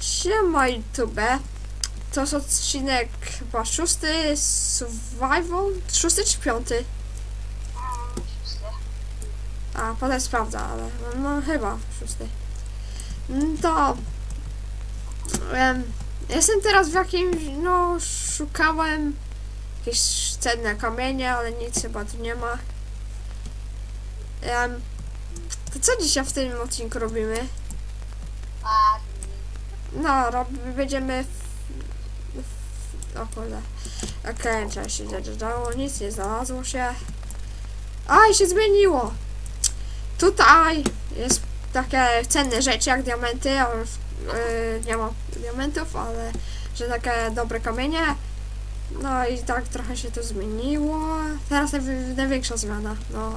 Siema YouTube. To jest odcinek chyba szósty survival? Szósty czy piąty? A, potem sprawdzę, ale no chyba szósty. Mm, To... em, jestem teraz w jakimś, no szukałem jakieś cenne kamienie, ale nic chyba tu nie ma. Em, to co dzisiaj w tym odcinku robimy? No, rob, będziemy. W, w, o kurde. Okay, się dodało, nic nie znalazło się. A, i się zmieniło! Tutaj jest takie cenne rzeczy jak diamenty, ale yy, nie ma diamentów, ale że takie dobre kamienie. No i tak trochę się to zmieniło. Teraz najwi- największa zmiana. No.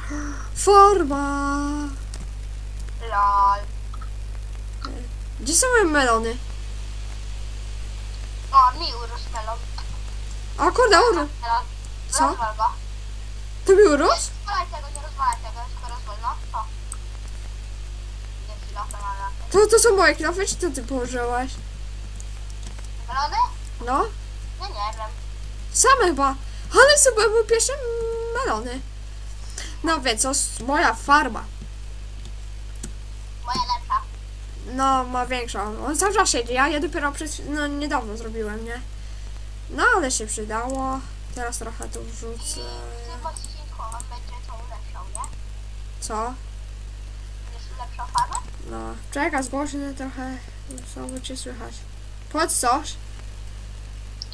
Forma! lol. Gdzie są moje melony? O, mi urósł melon. A kurde. Melon. Co? Rozwal go. To mi urósł? Nie rozwalaj tego, nie rozwalaj tego, tylko rozwal, no. O. Nie chwila, melona. To, to są moje klafy, czy to ty położyłaś? Melony? No, No nie wiem. same chyba. Ale sobie były pierwsze melony. No więc, to moja farma. Moja lepsza. No, ma większą. On cały czas siedzi, ja je dopiero przez, no, niedawno zrobiłem, nie? No, ale się przydało. Teraz trochę tu wrzucę. w tym odcinku on będzie tą lepszą, nie? Co? No, czeka, zgłośny trochę. Co cię słychać? Powiedz coś.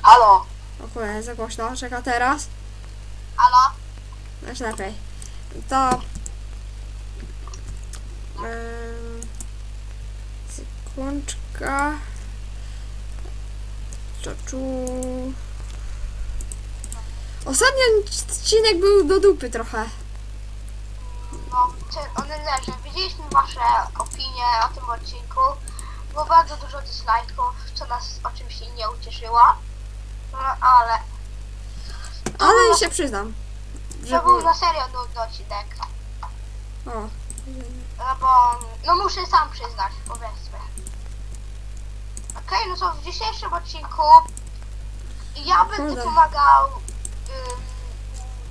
Halo. O kurde, za głośno. Czeka teraz. Halo. Już lepiej. To. Ym, To tu. Ostatni odcinek był do dupy trochę. No, one leży. Widzieliśmy wasze opinie o tym odcinku. Było bardzo dużo dislike'ów, co nas oczywiście nie ucieszyło. No, ale Ale się przyznam. to był na serio nudny odcinek. O. No bo, no muszę sam przyznać, powiedzmy. Okej, no to w dzisiejszym odcinku ja będę Kurde. pomagał ym,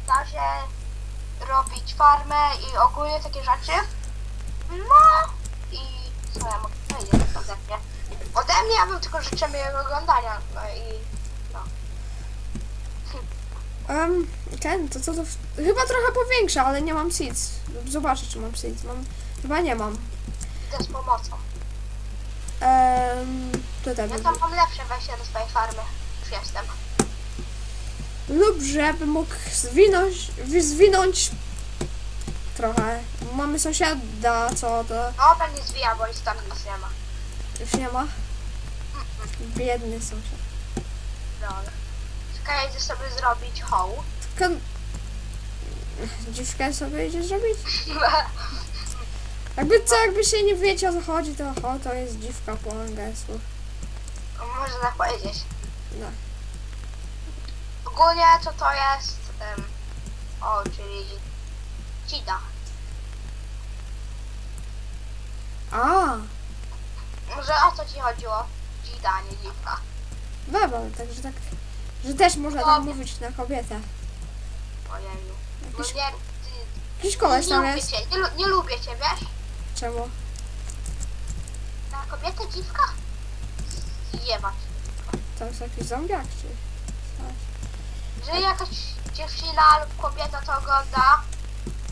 w razie robić farmę i ogólnie takie rzeczy. No i co ja mogę powiedzieć ode mnie? Ode mnie ja bym tylko życzę miłego oglądania. No i Um, ten, to co to, Chyba trochę powiększa, ale nie mam seeds. Zobaczę, czy mam seeds. Mam. Chyba nie mam. idę z pomocą. Um, tutaj Ja tam mam lepsze wejście do swojej farmy. Już jestem. lub żeby mógł zwinąć, wi- zwinąć trochę. Mamy sąsiada, co to Dobra, nie zwija, bo nic tam nic nie ma. już nie ma. Biedny sąsiad. Dobra. Czekaj, idę sobie zrobić hoł. Tylko... Dziwkę sobie idzie zrobić? Jakby co, jakby się nie wiecie o co chodzi, to o, to jest dziwka po angielsku. Można tak powiedzieć. No. Ogólnie co to jest? Um, o, czyli dzida. A, Może o co ci chodziło? Dzida, a nie dziwka. dobra, także tak, że też można tak mówić na kobietę. Ojeju. No Jakiś, nie, jakiś koleś nie tam lubię jest. cię, nie, lu- nie lubię cię, wiesz? Czemu? Na kobietę dziwka? Jebać. To jest jakiś zombiak, czy coś? Że jakaś dziewczyna lub kobieta to ogląda,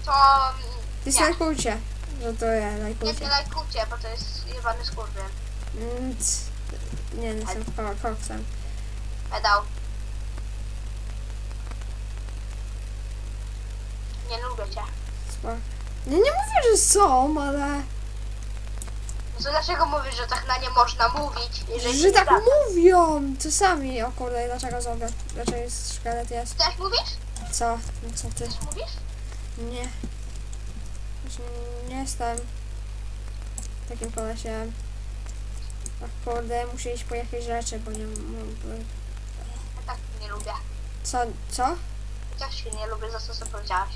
to mm, nie, Dislajkujcie, że to ja nie, lajkujcie. nie lajkujcie, bo to jest jebany skurwyn. Mm, Nie, nie jestem ko- koksem. Pedał. Nie lubię cię. Nie, nie mówię, że są, ale... To dlaczego mówisz, że tak na nie można mówić? Jeżeli Że nie tak prawda? mówią! Czasami, o kurde, dlaczego zombie? Dlaczego jest szkielet jest? Też mówisz? Co? No Co ty? Też mówisz? Nie. Znaczy, nie jestem takim kolesiem. Ach kurde, muszę iść po jakieś rzeczy, bo nie mogę. Ja tak nie lubię. Co? Co? Też się nie lubię za co sobie powiedziałaś.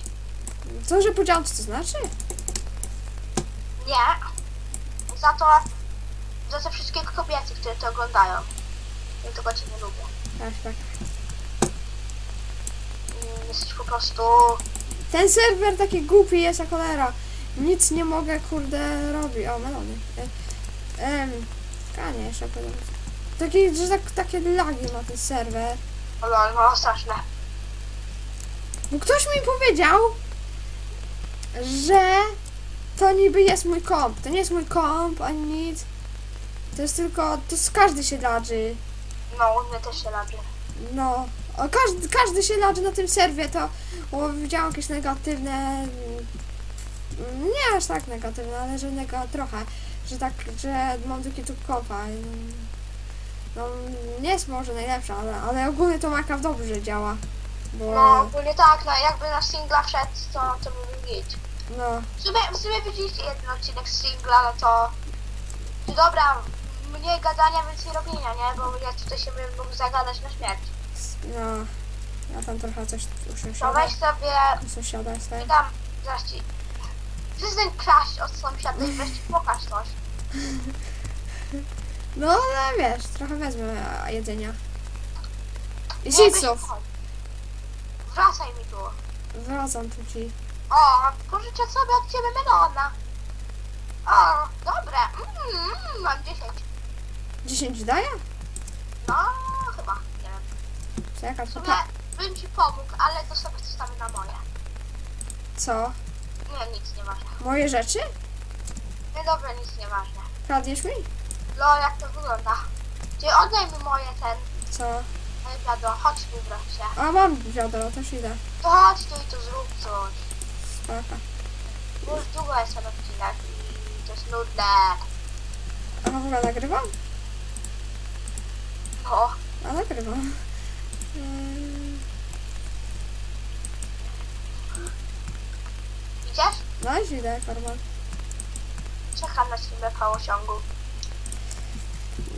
Co, że powiedziałam, co to znaczy? Nie. Za to, za te wszystkie kobiety, które to oglądają. Ja tego cię nie lubię. Tak, tak. Mm, Jesteś po prostu... Ten serwer taki głupi jest jak cholera. Nic nie mogę, kurde, robić. O, melony. E, em, Kanie jeszcze powiem. Taki, że tak, takie lagi ma ten serwer. O lol, no straszne. Bo ktoś mi powiedział, że to niby jest mój komp. To nie jest mój komp, ani nic. To jest tylko, to jest każdy się ladży. No, u mnie też się laży. No, o, każdy, każdy się ladży na tym serwie, to o, widziałam jakieś negatywne, nie aż tak negatywne, ale że nega, trochę, że tak, że mam taki tu kompa. No, nie jest może najlepsza, ale, ale ogólnie to Minecraft dobrze działa. Bo, No, ogólnie tak, no jakby na singla wszedł, to, to by mieć. No, W sumie, w sumie widzieliście jeden odcinek z singla, no to... to Dobra, mniej gadania, więcej robienia, nie? Bo ja tutaj się bym mógł zagadać na śmierć. no, ja tam trochę coś u To sąsiada, weź sobie... u sąsiada jestem. I tam, zaraz ci... Przestań kraść od sąsiada i wreszcie pokaż coś. No, ale wiesz, trochę wezmę jedzenia. I Nie, weź. Wracaj mi tu. Wracam tu ci. O, pożyczę sobie od ciebie melona. O, dobre. Mm, mm, mam 10. 10 daje? No, chyba, nie wiem. Czekaj, W sumie bym ci pomógł, ale to sobie zostawię na moje. Co? Nie, nic nie ważne. Moje rzeczy? Nie, dobra, nic nie ważne. Kradniesz mi? No, jak to wygląda? Ty oddaj mi moje ten, Co? moje wiadro, chodź tu wreszcie. A mam wiadro, też idę. To chodź tu i tu zrób coś. Bo Już długo jest ten odcinek i to jest nudne. A w ogóle nagrywam? No, A nagrywam. Mm, idziesz? No już idę, korban. Czekam na ciebie po osiągu.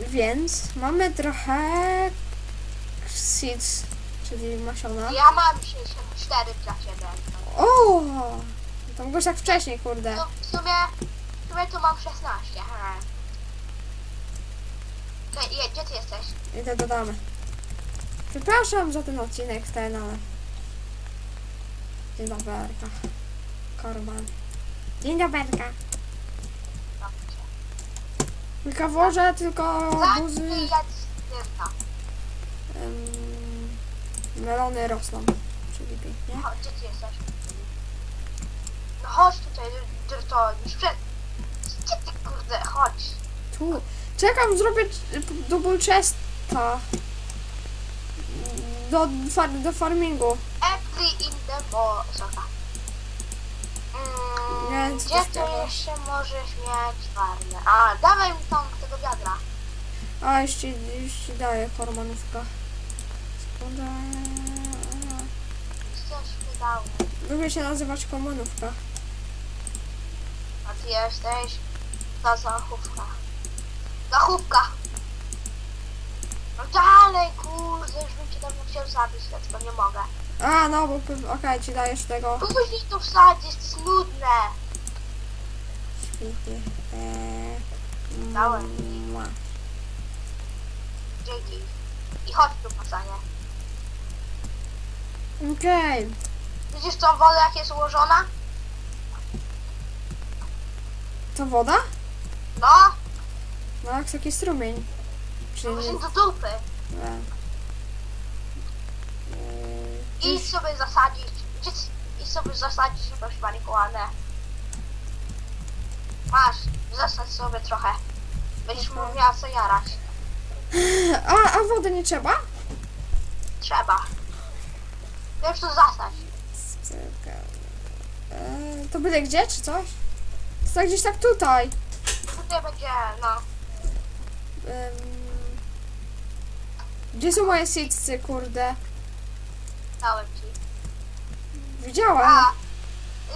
Więc mamy trochę seeds, czyli masiona. Ja mam 64 dla ciebie. O! To mogłeś tak wcześniej, kurde. No, w sumie, w sumie tu mam 16. he. Ty, je, gdzie ty jesteś? Idę dodamy. Przepraszam za ten odcinek ten, ale... Dzień doberka. Korban. Dzień doberka. Dobrze. Tylko włożę tylko buzy... jedz dyrta. Ym, melony rosną. Czyli pięknie. Chodź, gdzie ty jesteś? Chodź tutaj, dyrto. Już przed... Gdzie ty kurde, chodź. Tu. Czekam, zrobię double chesta. Do, far, do farmingu. Every in the mo... Soka. Mm, gdzie to jeszcze możesz mieć farmę? A, dawaj mi tam tego wiadra. A, już ci daję hormonówka. Sekunda. Coś mi dał. Lubię się nazywać hormonówka. Ty jesteś ta zachówka. Zachówka! No dalej, kurde, już bym cię dawno chciał zabić, dlatego nie mogę. A, no, bo okej, ci dajesz tego. Później to wsadzić, to jest nudne. Świetnie. Eee, Dałem. mua. Dzięki. I chodź tu, pasanie. Okej. Widzisz tą wodę, jak jest ułożona? To woda? No, No, jak taki strumień. Czyli... właśnie do dupy. E, eee, I sobie zasadzić. Gdzie ty- I sobie zasadzić jakąś marihuanę. Masz, zasadź sobie trochę. Będziesz mu miała co jarać. A, a wody nie trzeba? Trzeba. Wiesz, to zasadź. Eee, to byle gdzie, czy coś? Tak gdzieś tak tutaj. Tutaj będzie, no. Em, gdzie są moje seedsy, kurde? Dałem ci. Widziałem. A,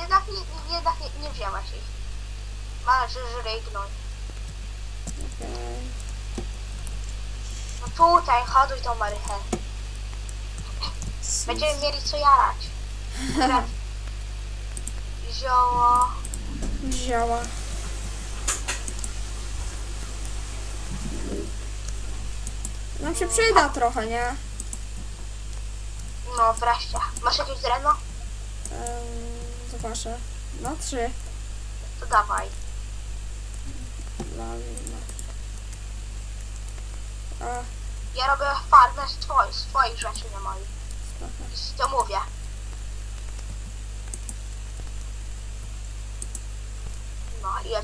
jednak nie, jednak nie, nie wzięłaś ich. Masz żrygnąć. Okej. No tutaj, hoduj tą marychę. Będziemy mieli co jarać. Teraz. Zioło. Wzięła. nam się przyda trochę, nie? No wreszcie. Masz jakieś drewno? Ym, zobaczę. Na trzy. To dawaj. Lalina. A, Ja robię farmę z twoich, z twoich rzeczy, nie moich. trochę. I To mówię.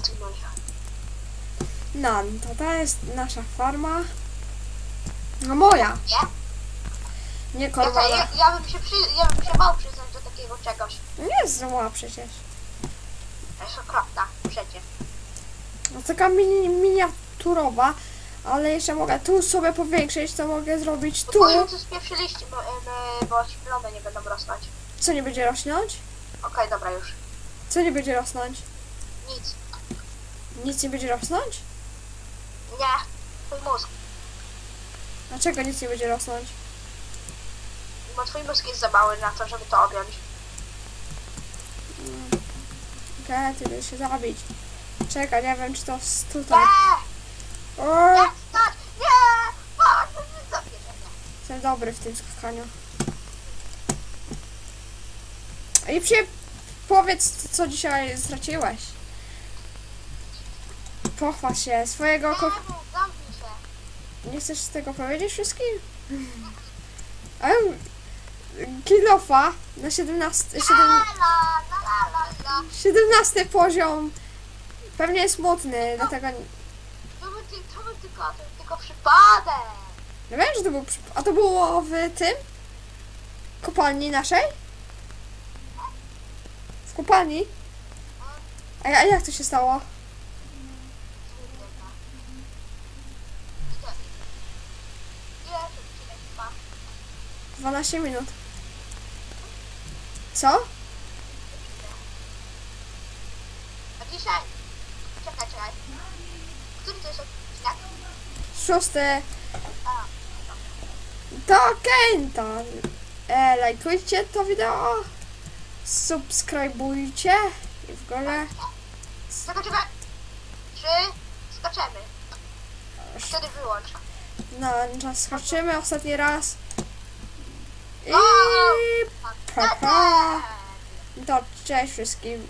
No tu mówię. No, to to jest nasza farma. No moja, Nie? nie Ja, ja, ja, bym się przy, ja bym się bał przyznać do takiego czegoś. Nie jest zła przecież. To jest okropna, przecież. No taka mini, miniaturowa, ale jeszcze mogę tu sobie powiększyć, to mogę zrobić Bo tu. twoje tu spieprziliście, bo, bo ci plony nie będą rosnąć. Co nie będzie rosnąć? Okej, dobra już. Co nie będzie rosnąć? Nic. Nic nie będzie rosnąć? Nie. Twój mózg. Dlaczego nic nie będzie rosnąć? Bo twój mózg jest za mały na to, żeby to objąć. Okej, ty będziesz się zabić. Czekaj, nie wiem czy to tutaj. Nie! O, Nie! Stać! Nie! Patrz, zabierze mnie. jestem dobry w tym skakaniu. I przy... powiedz co dzisiaj straciłeś. Pochwal się swojego ko- Nie mów, zamknij się. Nie chcesz tego powiedzieć wszystkim? Ale kilofa na 17, La, 7, la, la, la, la, la. 17 poziom. Pewnie jest smutny, dlatego nie To był, ty, to był tylko, to był tylko przypadek. no wiem, że to był. przyp- A to było w tym? Kopalni naszej? W kopalni? A, a jak to się stało? Ile to odcinek trwa? 12 minut. Co? A dzisiaj... Czekaj, czekaj. Który to jest odcinek? Szósty. A, To Kenta. E, lajkujcie to wideo. Subskrybujcie. I w ogóle. czekaj. Trzy, skaczemy. Wtedy wyłącz. No, czas skoczymy ostatni raz. I No! pa, pa. To cześć wszystkim.